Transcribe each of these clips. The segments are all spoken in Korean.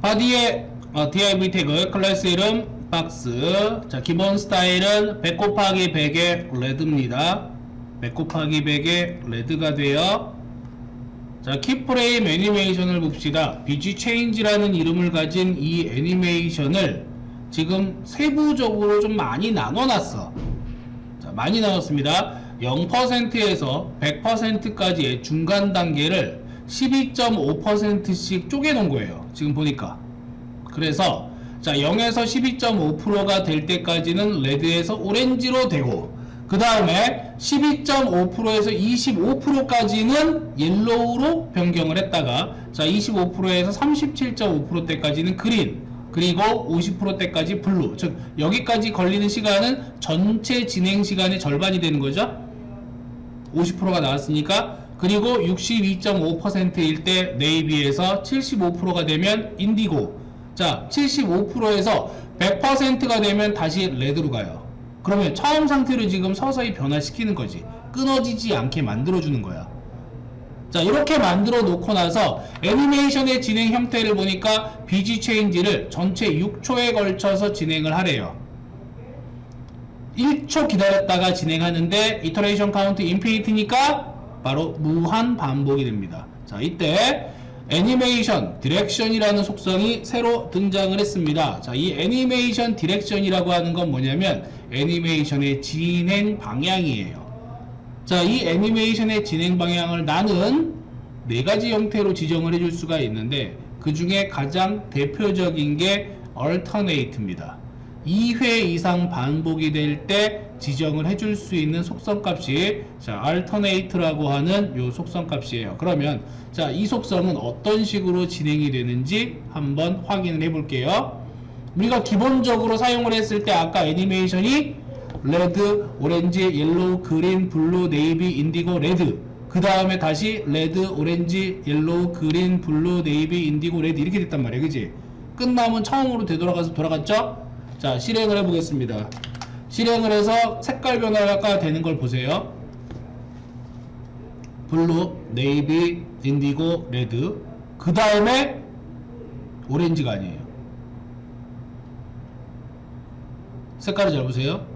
바디에 어, div 태그 클래스 이름 박스. 자 기본 스타일은 100 곱하기 100의 레드입니다. 100 곱하기 100의 레드가 돼요 자 키프레임 애니메이션을 봅시다. 비지 체인지라는 이름을 가진 이 애니메이션을 지금 세부적으로 좀 많이 나눠놨어. 자 많이 나눴습니다. 0%에서 100%까지의 중간 단계를 12.5%씩 쪼개놓은 거예요 지금 보니까. 그래서 자 0에서 12.5%가 될 때까지는 레드에서 오렌지로 되고 그 다음에 12.5%에서 25%까지는 옐로우로 변경을 했다가 자 25%에서 37.5%대까지는 그린 그리고 50%대까지 블루. 즉 여기까지 걸리는 시간은 전체 진행 시간의 절반이 되는 거죠? 50%가 나왔으니까 그리고 62.5%일 때 네이비에서 75%가 되면 인디고. 자 75%에서 100%가 되면 다시 레드로 가요. 그러면 처음 상태로 지금 서서히 변화시키는 거지. 끊어지지 않게 만들어주는 거야. 자 이렇게 만들어 놓고 나서 애니메이션의 진행 형태를 보니까 BG 체인지를 전체 6초에 걸쳐서 진행을 하래요. 1초 기다렸다가 진행하는데 이터레이션 카운트 인피니티니까 바로 무한 반복이 됩니다. 자, 이때 애니메이션 디렉션이라는 속성이 새로 등장을 했습니다. 자, 이 애니메이션 디렉션이라고 하는 건 뭐냐면 애니메이션의 진행 방향이에요. 자, 이 애니메이션의 진행 방향을 나는 네 가지 형태로 지정을 해줄 수가 있는데 그 중에 가장 대표적인 게 alternate입니다. 2회 이상 반복이 될 때 지정을 해줄 수 있는 속성값이 자 alternate라고 하는 요 속성값이에요. 그러면 자 이 속성은 어떤 식으로 진행이 되는지 한번 확인을 해볼게요. 우리가 기본적으로 사용을 했을 때 아까 애니메이션이 레드, 오렌지, 옐로우, 그린, 블루, 네이비, 인디고, 레드 그 다음에 다시 레드, 오렌지, 옐로우, 그린, 블루, 네이비, 인디고, 레드 이렇게 됐단 말이에요. 그지? 끝나면 처음으로 되돌아가서 돌아갔죠? 자, 실행을 해보겠습니다. 실행을 해서 색깔 변화가 되는 걸 보세요. 블루, 네이비, 인디고, 레드. 그 다음에 오렌지가 아니에요. 색깔을 잘 보세요.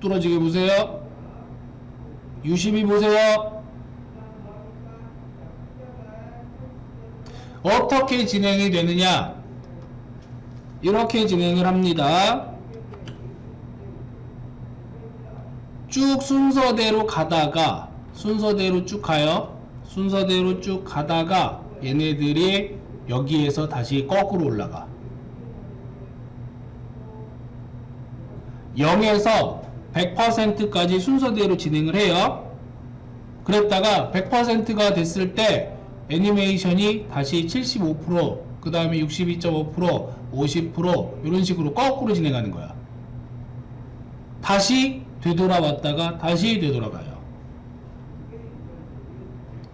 뚫어지게 보세요. 유심히 보세요. 어떻게 진행이 되느냐? 이렇게 진행을 합니다. 쭉 순서대로 가다가 순서대로 쭉 가요. 순서대로 쭉 가다가 얘네들이 여기에서 다시 거꾸로 올라가. 0에서 100%까지 순서대로 진행을 해요. 그랬다가 100%가 됐을 때 애니메이션이 다시 75%, 그 다음에 62.5%, 50% 이런 식으로 거꾸로 진행하는 거야. 다시 되돌아왔다가 다시 되돌아가요.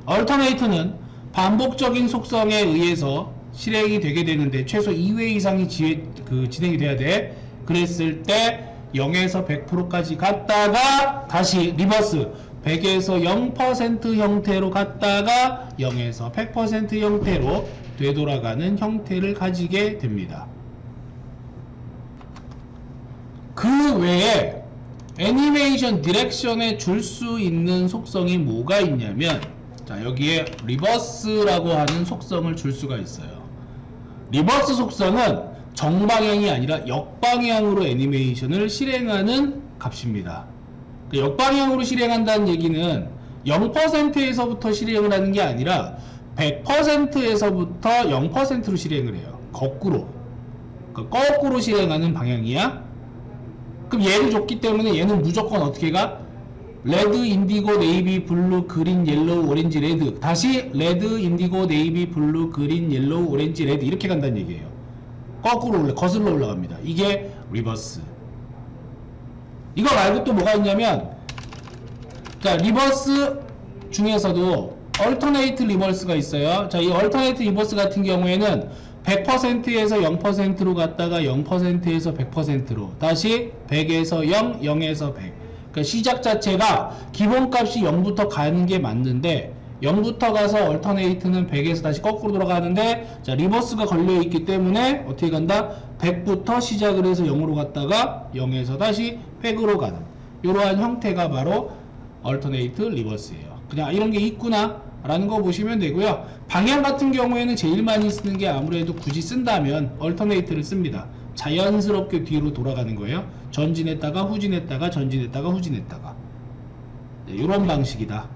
얼터네이트는 반복적인 속성에 의해서 실행이 되게 되는데 최소 2회 이상이 지, 그 진행이 돼야 돼. 그랬을 때 0에서 100%까지 갔다가 다시 리버스 100에서 0% 형태로 갔다가 0에서 100% 형태로 되돌아가는 형태를 가지게 됩니다. 그 외에 애니메이션 디렉션에 줄 수 있는 속성이 뭐가 있냐면 자 여기에 리버스라고 하는 속성을 줄 수가 있어요. 리버스 속성은 정방향이 아니라 역방향으로 애니메이션을 실행하는 값입니다. 그 역방향으로 실행한다는 얘기는 0%에서부터 실행을 하는 게 아니라 100%에서부터 0%로 실행을 해요. 거꾸로. 그 거꾸로 실행하는 방향이야. 그럼 얘를 줬기 때문에 얘는 무조건 어떻게 가? 레드, 인디고, 네이비, 블루, 그린, 옐로우, 오렌지, 레드. 다시 레드, 인디고, 네이비, 블루, 그린, 옐로우, 오렌지, 레드. 이렇게 간다는 얘기예요. 거꾸로 올라, 거슬러 올라갑니다. 이게 리버스. 이거 말고 또 뭐가 있냐면, 자, 리버스 중에서도 얼터네이트 리버스가 있어요. 자, 이 얼터네이트 리버스 같은 경우에는 100%에서 0%로 갔다가 0%에서 100%로 다시 100에서 0, 0에서 100. 그러니까 시작 자체가 기본값이 0부터 가는 게 맞는데 0부터 가서 얼터네이트는 100에서 다시 거꾸로 돌아가는데 자 리버스가 걸려 있기 때문에 어떻게 간다? 100부터 시작을 해서 0으로 갔다가 0에서 다시 100으로 가는 이러한 형태가 바로 얼터네이트 리버스예요. 그냥 이런 게 있구나 라는 거 보시면 되고요. 방향 같은 경우에는 제일 많이 쓰는 게 아무래도 굳이 쓴다면 얼터네이트를 씁니다. 자연스럽게 뒤로 돌아가는 거예요. 전진했다가 후진했다가 전진했다가 후진했다가 이런 방식이다